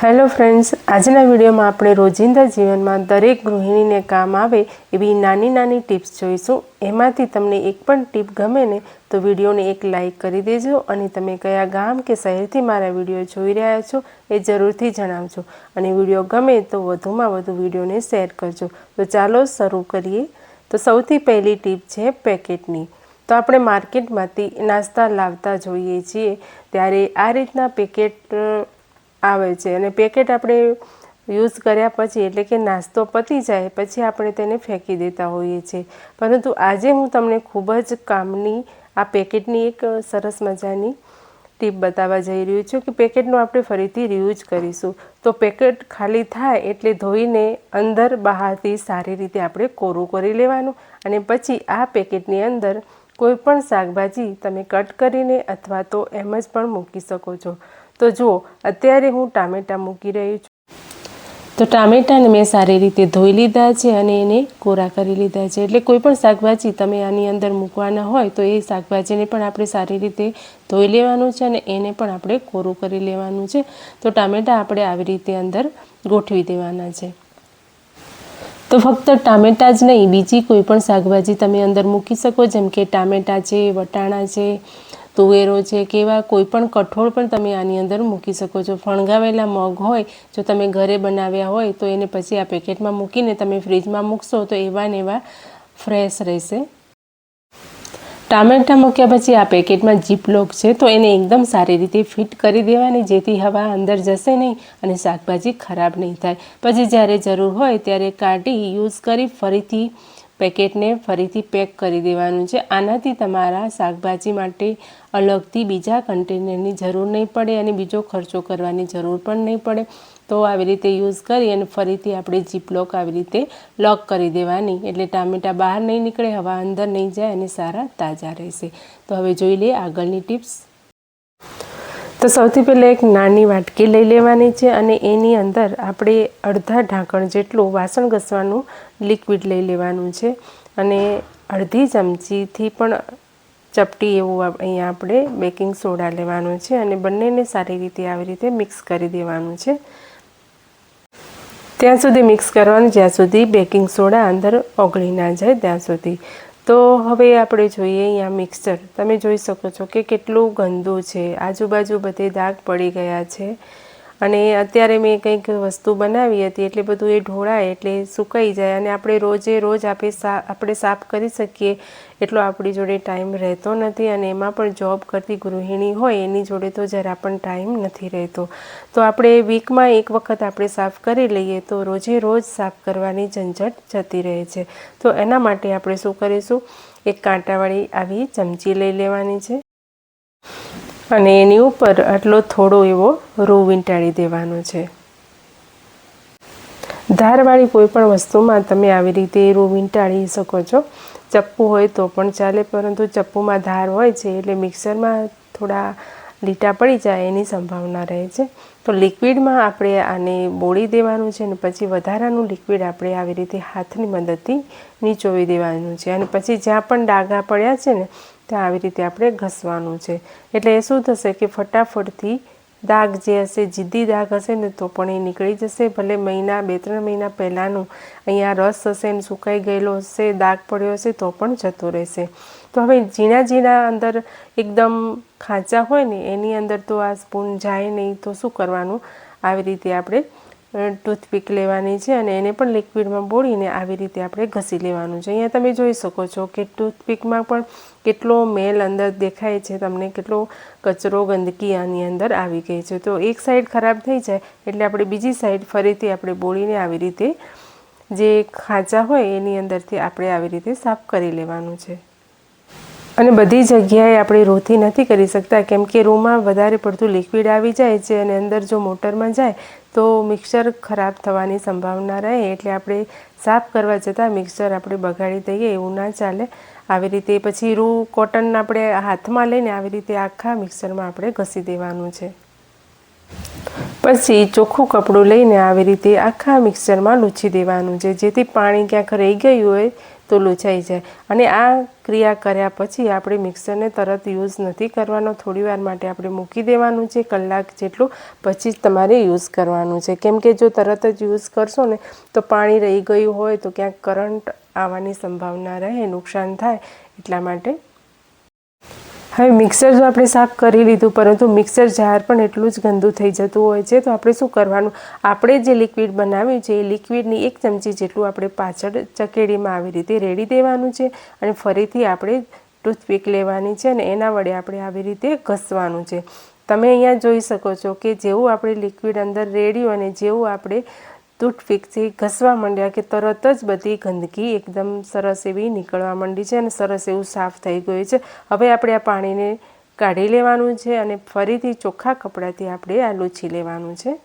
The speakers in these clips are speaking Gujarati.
હેલો ફ્રેન્ડ્સ, આજના વિડીયોમાં આપણે રોજિંદા જીવનમાં દરેક ગૃહિણીને કામ આવે એવી નાની નાની ટિપ્સ જોઈશું. એમાંથી તમને એક પણ ટીપ ગમે ને તો વિડીયોને એક લાઈક કરી દેજો અને તમે કયા ગામ કે શહેરથી મારા વીડિયો જોઈ રહ્યા છો એ જરૂરથી જણાવજો. અને વીડિયો ગમે તો વધુમાં વધુ વિડીયોને શેર કરજો. તો ચાલો શરૂ કરીએ. તો સૌથી પહેલી ટીપ છે પેકેટની. તો આપણે માર્કેટમાંથી નાસ્તા લાવતા જોઈએ છીએ. ત્યારે આ રીતના પેકેટ આવે છે અને પેકેટ આપણે યુઝ કર્યા પછી એટલે કે નાસ્તો પતી જાય પછી આપણે તેને ફેંકી દેતા હોઈએ છીએ. પરંતુ આજે હું તમને ખૂબ જ કામની, આ પેકેટની એક સરસ મજાની ટીપ બતાવવા જઈ રહ્યું છું કે પેકેટનો આપણે ફરીથી રિયુઝ કરીશું. તો પેકેટ ખાલી થાય એટલે ધોઈને અંદર બહારથી સારી રીતે આપણે કોરું કરી લેવાનું અને પછી આ પેકેટની અંદર કોઈ પણ શાકભાજી તમે કટ કરીને અથવા તો એમ જ પણ મૂકી શકો છો. તો જુઓ અત્યારે હું ટામેટાં મૂકી રહી છું. તો ટામેટાને મેં સારી રીતે ધોઈ લીધા છે અને એને કોરા કરી લીધા છે. એટલે કોઈ પણ શાકભાજી તમે આની અંદર મૂકવાના હોય તો એ શાકભાજીને પણ આપણે સારી રીતે ધોઈ લેવાનું છે અને એને પણ આપણે કોરું કરી લેવાનું છે. તો ટામેટાં આપણે આવી રીતે અંદર ગોઠવી દેવાના છે. તો ફક્ત ટામેટાં જ નહીં, બીજી કોઈ પણ શાકભાજી તમે અંદર મૂકી શકો, જેમ કે ટામેટાં છે, વટાણા છે તુવેરો છે કે એવા કોઈ પણ કઠોળ પણ તમે આની અંદર મૂકી શકો છો. ફણગાવેલા મગ હોય, જો તમે ઘરે બનાવ્યા હોય, તો એને પછી આ પેકેટમાં મૂકીને તમે ફ્રીજમાં મૂકશો, તો એવા ને એવા ફ્રેશ રહેશે. ટામેટા મૂક્યા પછી આ પેકેટમાં જીપલોક છે, તો એને એકદમ સારી રીતે ફિટ કરી દેવાની, જેથી હવા અંદર જશે નહીં અને શાકભાજી ખરાબ નહીં થાય. પછી જ્યારે જરૂર હોય, ત્યારે કાઢી, યુઝ કરી, ફરીથી પેકેટને ફરીથી પેક કરી દેવાનું છે. આનાથી તમારા શાકભાજી માટે અલગથી બીજા કન્ટેનરની જરૂર નહીં પડે અને બીજો ખર્ચો કરવાની જરૂર પણ નહીં પડે. તો આવી રીતે યુઝ કરી અને ફરીથી આપણે જીપલોક આવી રીતે લોક કરી દેવાની. એટલે ટામેટાં બહાર નહીં નીકળે, હવા અંદર નહીં જાય અને સારા તાજા રહેશે. તો હવે જોઈ લઈએ આગળની ટિપ્સ. તો સૌથી પહેલાં એક નાની વાટકી લઈ લેવાની છે અને એની અંદર આપણે અડધા ઢાંકણ જેટલું વાસણ ઘસવાનું લિક્વિડ લઈ લેવાનું છે. અને અડધી ચમચીથી પણ ચપટી એવું અહીંયા આપણે બેકિંગ સોડા લેવાનું છે અને બંનેને સારી રીતે આવી રીતે મિક્સ કરી દેવાનું છે. ત્યાં સુધી મિક્સ કરવાનું, જ્યાં સુધી બેકિંગ સોડા અંદર ઓગળી ના જાય, ત્યાં સુધી. તો હવે આપણે જોઈએ અહીંયા મિક્સર તમે જોઈ શકો છો કે કેટલું ગંદુ છે. આજુબાજુ બધે દાગ પડી ગયા છે. અને અત્યારે મેં કંઈક વસ્તુ બનાવી હતી એટલે બધું એ ઢોળાય, એટલે સુકાઈ જાય અને આપણે રોજે રોજ આપણે આપણે સાફ કરી શકીએ એટલો આપણી જોડે ટાઈમ રહેતો નથી અને એમાં પણ જોબ કરતી ગૃહિણી હોય એની જોડે તો જરા પણ ટાઈમ નથી રહેતો. તો આપણે વીકમાં એક વખત આપણે સાફ કરી લઈએ તો રોજે રોજ સાફ કરવાની ઝંઝટ જતી રહે છે. તો એના માટે આપણે શું કરીશું? એક કાંટાવાળી આવી ચમચી લઈ લેવાની છે. અને એની ઉપર આટલો થોડો એવો રૂ વીંટાળી દેવાનો છે. ધારવાળી કોઈ પણ વસ્તુમાં તમે આવી રીતે રૂ વીંટાળી શકો છો. ચપ્પુ હોય તો પણ ચાલે, પરંતુ ચપ્પુમાં ધાર હોય છે એટલે મિક્સરમાં થોડા લીટા પડી જાય એની સંભાવના રહે છે. તો લિક્વિડમાં આપણે આને બોળી દેવાનું છે અને પછી વધારાનું લિક્વિડ આપણે આવી રીતે હાથની મદદથી નીચોવી દેવાનું છે. અને પછી જ્યાં પણ ડાઘા પડ્યા છે ને, ત્યાં આવી રીતે આપણે ઘસવાનું છે. એટલે એ શું થશે કે ફટાફટથી દાગ જે હશે, જિદ્દી દાગ હશે ને, તો પણ એ નીકળી જશે. ભલે મહિના, બે, ત્રણ મહિના પહેલાંનું અહીંયા રસ હશે ને, સુકાઈ ગયેલો હશે દાગ પડ્યો હશે, તો પણ જતો રહેશે. તો હવે ઝીણા ઝીણા અંદર એકદમ ખાંચા હોય ને, એની અંદર તો આ સ્પૂન જાય નહીં, તો શું કરવાનું? આવી રીતે આપણે ટૂથપીક લેવાની છે અને એને પણ લિક્વિડમાં બોળીને આવી રીતે આપણે ઘસી લેવાનું છે. અહીંયા તમે જોઈ શકો છો કે ટૂથપીકમાં પણ કેટલો મેલ અંદર દેખાય છે, તમને કેટલો કચરો ગંદકી આની અંદર આવી ગઈ છે. તો એક સાઈડ ખરાબ થઈ જાય, એટલે આપણે બીજી સાઈડ ફરીથી આપણે બોળીને આવી રીતે જે ખાંચા હોય એની અંદરથી આપણે આવી રીતે સાફ કરી લેવાનું છે. અને બધી જગ્યાએ આપણે રોથી નથી કરી શકતા, કેમ કે રૂમાં વધારે પડતું લિક્વિડ આવી જાય છે અને અંદર જો મોટરમાં જાય, તો મિક્સર ખરાબ થવાની સંભાવના રહે. એટલે આપણે સાફ કરવા જતાં મિક્સર આપણે બગાડી દઈએ, એવું ના ચાલે. આવી રીતે પછી રૂ કોટન આપણે હાથમાં લઈને આવી રીતે આખા મિક્સરમાં આપણે ઘસી દેવાનું છે. પછી ચોખ્ખું કપડું લઈને આવી રીતે આખા મિક્સરમાં લૂછી દેવાનું છે. જેથી પાણી ક્યાંક રહી ગયું હોય તો લૂછાઈ જાય. અને આ ક્રિયા કર્યા પછી આપણે મિક્સરને તરત યુઝ નથી કરવાનો. થોડી વાર માટે આપણે મૂકી દેવાનું છે કલાક જેટલું, પછી જ તમારે યુઝ કરવાનું છે. કેમ કે જો તરત જ યુઝ કરશો ને, તો પાણી રહી ગયું હોય, તો ક્યાંક કરંટ આવવાની સંભાવના રહે, નુકસાન થાય, એટલા માટે હવે મિક્સર જો આપણે સાફ કરી લીધું, પરંતુ મિક્સર જાર પણ એટલું જ ગંદુ થઈ જતું હોય છે, તો આપણે શું કરવાનું? આપણે જે લિક્વિડ બનાવ્યું છે, એ લિક્વિડની એક ચમચી જેટલું આપણે પાછળ ચકેડીમાં આવી રીતે રેડી દેવાનું છે અને ફરીથી આપણે ટૂથપીક લેવાની છે અને એના વડે આપણે આવી રીતે ઘસવાનું છે. તમે અહીંયા જોઈ શકો છો કે જેવું આપણે લિક્વિડ અંદર રેડ્યું અને જેવું આપણે ટૂથપીકથી ઘસવા માંડ્યા કે તરત જ બધી ગંદકી એકદમ સરસ એવી નીકળવા માંડી છે અને સરસ એવું સાફ થઈ ગયું છે. હવે આપણે આ પાણીને કાઢી લેવાનું છે અને ફરીથી ચોખ્ખા કપડાથી આપણે આ લૂછી લેવાનું છે.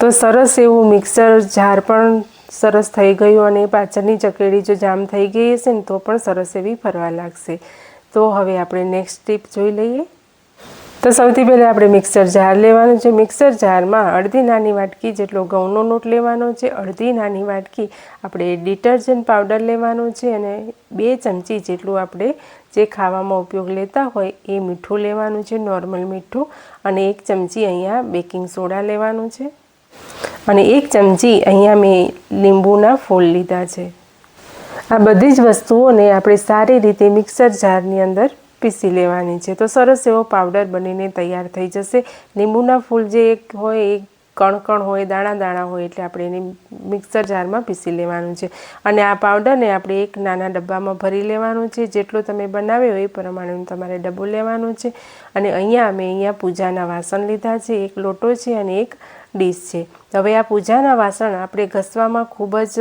તો સરસ એવું મિક્સર જાર પણ સરસ થઈ ગયું અને પાછળની ચકેડી જો જામ થઈ ગઈ હશે ને તો પણ સરસ એવી ફરવા લાગશે. તો હવે આપણે નેક્સ્ટ ટીપ જોઈ લઈએ. તો સૌથી પહેલાં આપણે મિક્સર જાર લેવાનું છે. મિક્સર જારમાં અડધી નાની વાટકી જેટલો ઘઉંનો લોટ લેવાનો છે. અડધી નાની વાટકી આપણે ડિટર્જન્ટ પાવડર લેવાનો છે અને બે ચમચી જેટલું આપણે જે ખાવામાં ઉપયોગ લેતા હોય એ મીઠું લેવાનું છે. નોર્મલ મીઠું અને એક ચમચી અહીંયા બેકિંગ સોડા લેવાનું છે. અને એક ચમચી અહીંયા મેં લીંબુના ફૂલ લીધા છે. આ બધી જ વસ્તુઓને આપણે સારી રીતે મિક્સર જારની અંદર પીસી લેવાની છે. તો સરસ એવો પાવડર બનીને તૈયાર થઈ જશે. લીંબુના ફૂલ જે એક હોય એક કણ કણ હોય, દાણા દાણા હોય, એટલે આપણે એને મિક્સર જારમાં પીસી લેવાનું છે. અને આ પાવડરને આપણે એક નાના ડબ્બામાં ભરી લેવાનું છે. જેટલો તમે બનાવ્યો એ પ્રમાણેનું તમારે ડબ્બો લેવાનું છે. અને અહીંયા અમે અહીંયા પૂજાના વાસણ લીધા છે. એક લોટો છે અને એક ડીશ છે. હવે આ પૂજાના વાસણ આપણે ઘસવામાં ખૂબ જ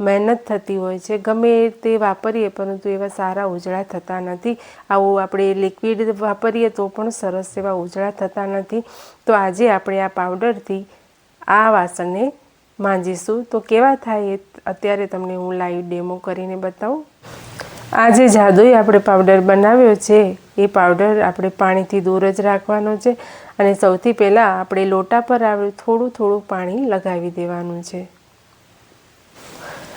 મહેનત થતી હોય છે. ગમે તે વાપરીએ, પરંતુ એવા સારા ઉજળા થતા નથી. આવું આપણે લિક્વિડ વાપરીએ તો પણ સરસ એવા ઉજળા થતા નથી. તો આજે આપણે આ પાવડરથી આ વાસણને માંજીશું. તો કેવા થાય એ અત્યારે તમને હું લાઈવ ડેમો કરીને બતાવું. આ જે જાદુઈ આપણે પાવડર બનાવ્યો છે. એ પાવડર આપણે પાણીથી દૂર જ રાખવાનો છે. અને સૌથી પહેલાં આપણે લોટા પર આપણે થોડું થોડું પાણી લગાવી દેવાનું છે.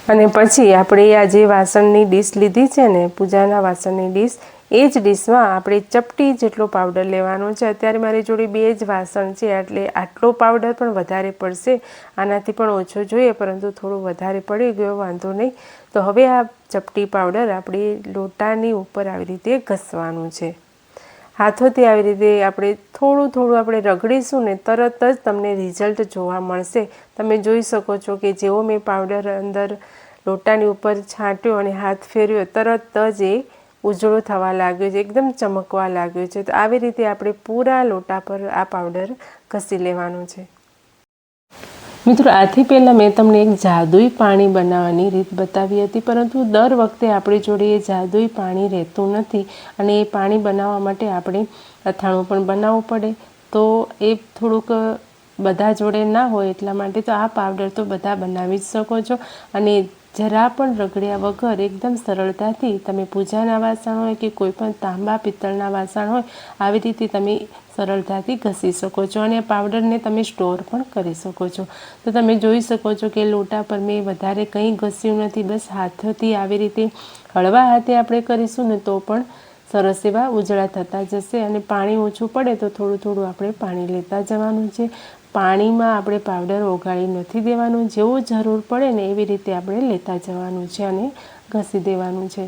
અને પછી આપણે આ જે વાસણની ડીશ લીધી છે ને, પૂજાના વાસણની ડીશ, એ જ ડીશમાં આપણે ચપટી જેટલો પાવડર લેવાનો છે. અત્યારે મારી જોડે બે જ વાસણ છે, એટલે આટલો પાવડર પણ વધારે પડશે. આનાથી પણ ઓછો જોઈએ, પરંતુ થોડો વધારે પડી ગયો, વાંધો નહીં. તો હવે આ ચપટી પાવડર આપણે લોટાની ઉપર આવી રીતે ઘસવાનું છે. હાથોથી આવી રીતે આપણે થોડું થોડું આપણે રગડીશું ને તરત જ તમને રિઝલ્ટ જોવા મળશે. તમે જોઈ શકો છો કે જેવો મેં પાવડર અંદર લોટાની ઉપર છાંટ્યો અને હાથ ફેર્યો, તરત જ એ ઉજળો થવા લાગ્યો છે, એકદમ ચમકવા લાગ્યો છે. તો આવી રીતે આપણે પૂરા લોટા પર આ પાવડર ઘસી લેવાનો છે. મિત્રો, આથી પહેલાં મેં તમને એક જાદુઈ પાણી બનાવવાની રીત બતાવી હતી, પરંતુ દર વખતે આપણી જોડે એ જાદુઈ પાણી રહેતું નથી અને એ પાણી બનાવવા માટે આપણે અથાણું પણ બનાવવું પડે. તો એ થોડુંક બધા જોડે ના હોય એટલા માટે તો આ પાવડર તો બધા બનાવી જ શકો છો અને જરા પણ રગડ્યા વગર એકદમ સરળતાથી તમે પૂજાના વાસણ હોય કે કોઈપણ તાંબા, પિત્તળના વાસણ હોય, આવી રીતે તમે સરળતાથી ઘસી શકો છો અને પાવડરને તમે સ્ટોર પણ કરી શકો છો. તો તમે જોઈ શકો છો કે લોટા પર મેં વધારે કંઈ ઘસ્યું નથી, બસ હાથોથી આવી રીતે હળવા હાથે આપણે કરીશું ને તો પણ સરસ એવા ઉજળા થતા જશે અને પાણી ઓછું પડે તો થોડું થોડું આપણે પાણી લેતા જવાનું છે. પાણીમાં આપણે પાવડર ઓગાળી નથી દેવાનું, જેવું જરૂર પડે ને એવી રીતે આપણે લેતા જવાનું છે અને ઘસી દેવાનું છે.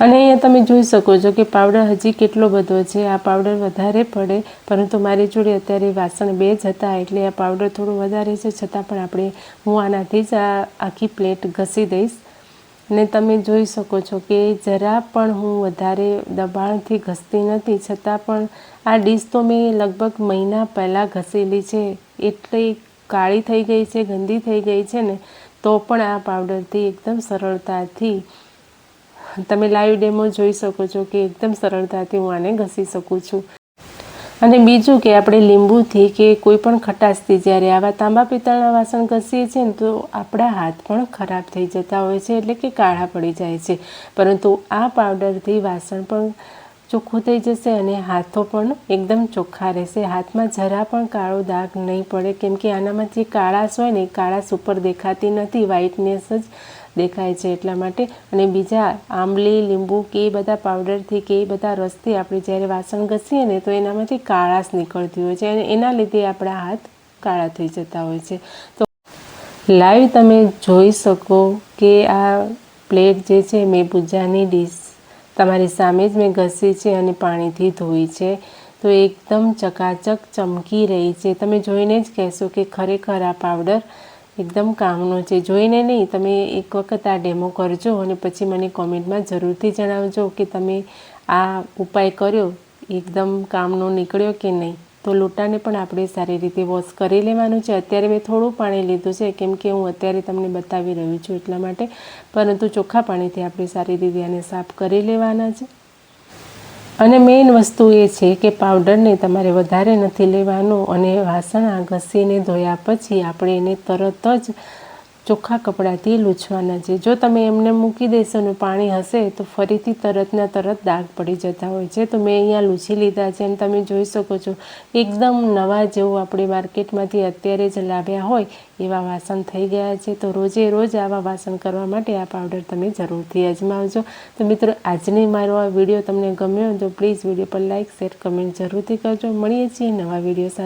અને અહીંયા તમે જોઈ શકો છો કે પાવડર હજી કેટલો બધો છે. આ પાવડર વધારે પડે, પરંતુ મારી જોડે અત્યારે વાસણ બે જ હતા, એટલે આ પાવડર થોડું વધારે છે. છતાં પણ આપણે હું આનાથી જ આ આખી પ્લેટ ઘસી દઈશ. ને તમે જોઈ શકો છો કે જરા પણ હું વધારે દબાણથી ઘસતી નથી, છતાં પણ આ ડીશ તો મેં લગભગ મહિના પહેલાં ઘસેલી છે. એટલી કાળી થઈ ગઈ છે, ગંદી થઈ ગઈ છે ને, તો પણ આ પાવડરથી એકદમ સરળતાથી તમે લાઈવ ડેમો જોઈ શકો છો કે એકદમ સરળતાથી હું આને ઘસી શકું છું. અને બીજું કે આપણે લીંબુથી કે કોઈ પણ ખટાશથી જ્યારે આવા તાંબા પિત્તળના વાસણ ઘસીએ છીએ ને તો આપણા હાથ પણ ખરાબ થઈ જતા હોય છે એટલે કે કાળા પડી જાય છે. પરંતુ આ પાવડરથી વાસણ પણ ચોખ્ખું થઈ જશે અને હાથો પણ એકદમ ચોખ્ખા રહેશે. હાથમાં જરા પણ કાળો દાગ નહીં પડે, કેમ કે આનામાં જે કાળાશ હોય ને કાળાશ ઉપર દેખાતી નથી વ્હાઇટનેસ જ દેખાય છે એટલા માટે. અને બીજા આંબલી, લીંબુ કે એ બધા પાવડરથી કે એ બધા રસથી આપણે જ્યારે વાસણ ઘસીએ ને તો એનામાંથી કાળાશ નીકળતી હોય છે અને એના લીધે આપણા હાથ કાળા થઈ જતા હોય છે. તો લાઈવ તમે જોઈ શકો કે આ પ્લેટ જે છે મેં પૂજાની ડીશ તમારી સામે જ મેં ઘસી છે અને પાણીથી ધોઈ છે. તો એકદમ ચકાચક ચમકી રહી છે. તમે જોઈને જ કહેશો કે ખરેખર આ પાવડર એકદમ કામનો છે. જોઈને નહીં, તમે એક વખત આ ડેમો કરજો અને પછી મને કોમેન્ટમાં જરૂરથી જણાવજો કે તમે આ ઉપાય કર્યો, એકદમ કામનો નીકળ્યો કે નહીં. તો લોટાને પણ આપણે સારી રીતે વોશ કરી લેવાનું છે. અત્યારે મેં થોડું પાણી લીધું છે, કેમ કે હું અત્યારે તમને બતાવી રહ્યું છું એટલા માટે. પરંતુ ચોખ્ખા પાણીથી આપણે સારી રીતે આને સાફ કરી લેવાના છે. અને મેઇન વસ્તુ એ છે કે પાવડરને તમારે વધારે નથી લેવાનો અને વાસણ ઘસીને ધોયા પછી આપણે એને તરત જ ચોખ્ખા કપડાથી લૂછવાના છે. જો તમે એમને મૂકી દેશો ને પાણી હશે, તો ફરીથી તરતના તરત દાગ પડી જતા હોય છે. તો મેં અહીંયા લૂછી લીધા છે અને તમે જોઈ શકો છો. એકદમ નવા જેવું આપણે માર્કેટમાંથી અત્યારે જ લાવ્યા હોય, એવા વાસણ થઈ ગયા છે. તો રોજે રોજ આવા વાસણ કરવા માટે આ પાવડર તમે જરૂરથી અજમાવજો. તો મિત્રો, આજની મારો આ વીડિયો તમને ગમ્યો તો પ્લીઝ વીડિયો પર લાઇક શેર, કમેન્ટ જરૂરથી કરજો. મળીએ છીએ નવા વીડિયો સાથે.